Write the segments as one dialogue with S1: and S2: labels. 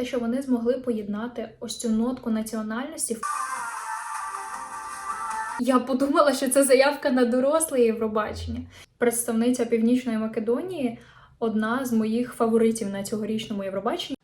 S1: те, що вони змогли поєднати ось цю нотку національності. Я подумала, що це заявка на доросле Євробачення. Представниця Північної Македонії одна з моїх фаворитів на цьогорічному Євробаченні.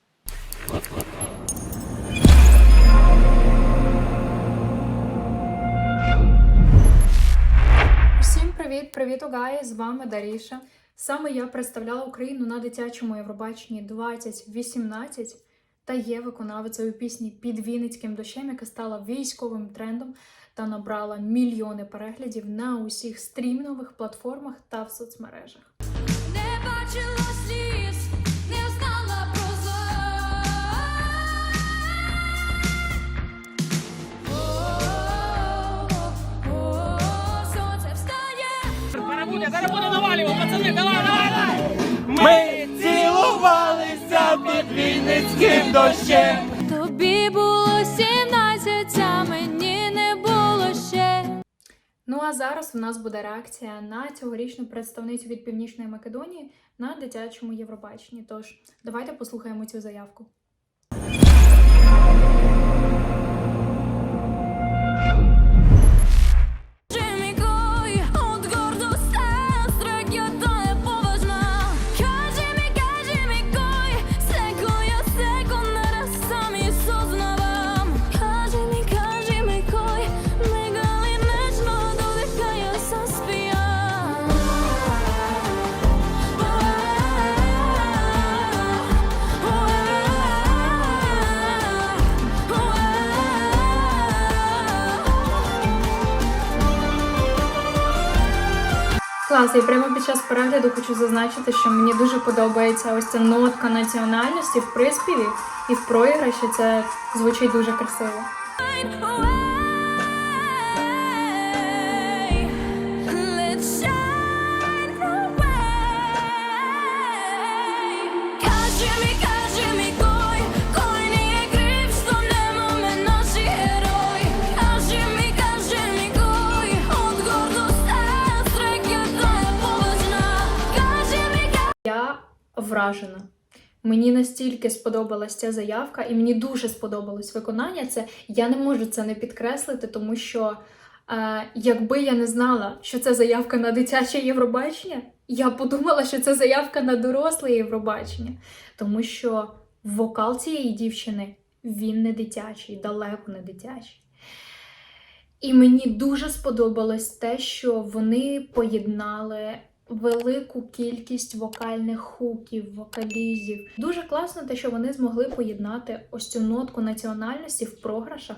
S1: Всім привіт, привіт, Угаї! З вами Даріша. Саме я представляла Україну на дитячому Євробаченні 2018 та є виконавицею пісні під Вінницьким дощем, яка стала військовим трендом та набрала мільйони переглядів на усіх стрімінгових платформах та в соцмережах.
S2: Не бачила сліз, не знала про.
S3: Зараз буде, навалювати, пацани, давай, давай!
S4: Під Вінницьким дощем.
S2: Тобі було сімнадцять, а мені не було ще.
S1: Ну а зараз у нас буде реакція на цьогорічну представницю від Північної Македонії на дитячому Євробаченні. Тож давайте послухаємо цю заявку. Клас, і прямо під час перегляду хочу зазначити, що мені дуже подобається ось ця нотка національності в приспіві і в проіграші. Це звучить дуже красиво. Вражена. Мені настільки сподобалась ця заявка, і мені дуже сподобалось виконання. Це я не можу це не підкреслити, тому що е, якби я не знала, що це заявка на дитяче Євробачення, я подумала, що це заявка на доросле Євробачення. Тому що вокал цієї дівчини він не дитячий, далеко не дитячий. І мені дуже сподобалось те, що вони поєднали велику кількість вокальних хуків, вокалізів. Дуже класно те, що вони змогли поєднати ось цю нотку національності в програшах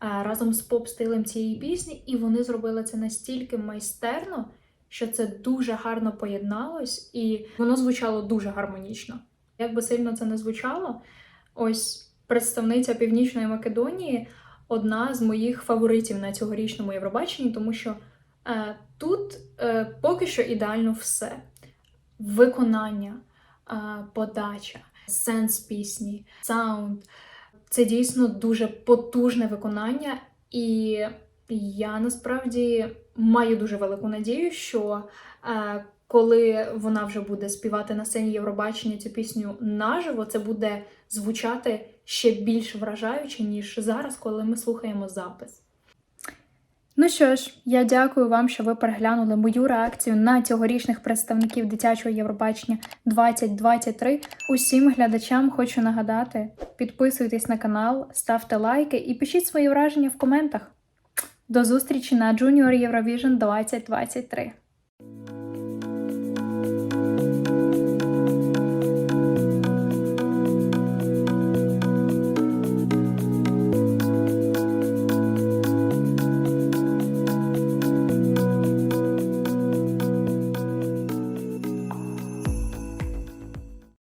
S1: разом з поп-стилем цієї пісні, і вони зробили це настільки майстерно, що це дуже гарно поєдналось, і воно звучало дуже гармонічно. Як би сильно це не звучало, ось представниця Північної Македонії одна з моїх фаворитів на цьогорічному Євробаченні, тому що е, тут е, поки що ідеально все: виконання, е, подача, сенс пісні, саунд. Це дійсно дуже потужне виконання, і я насправді маю дуже велику надію, що е, коли вона вже буде співати на сцені Євробачення цю пісню наживо, це буде звучати ще більш вражаюче, ніж зараз, коли ми слухаємо запис. Ну що ж, я дякую вам, що ви переглянули мою реакцію на цьогорічних представників дитячого Євробачення 2023. Усім глядачам хочу нагадати: підписуйтесь на канал, ставте лайки і пишіть свої враження в коментах. До зустрічі на Junior Eurovision 2023.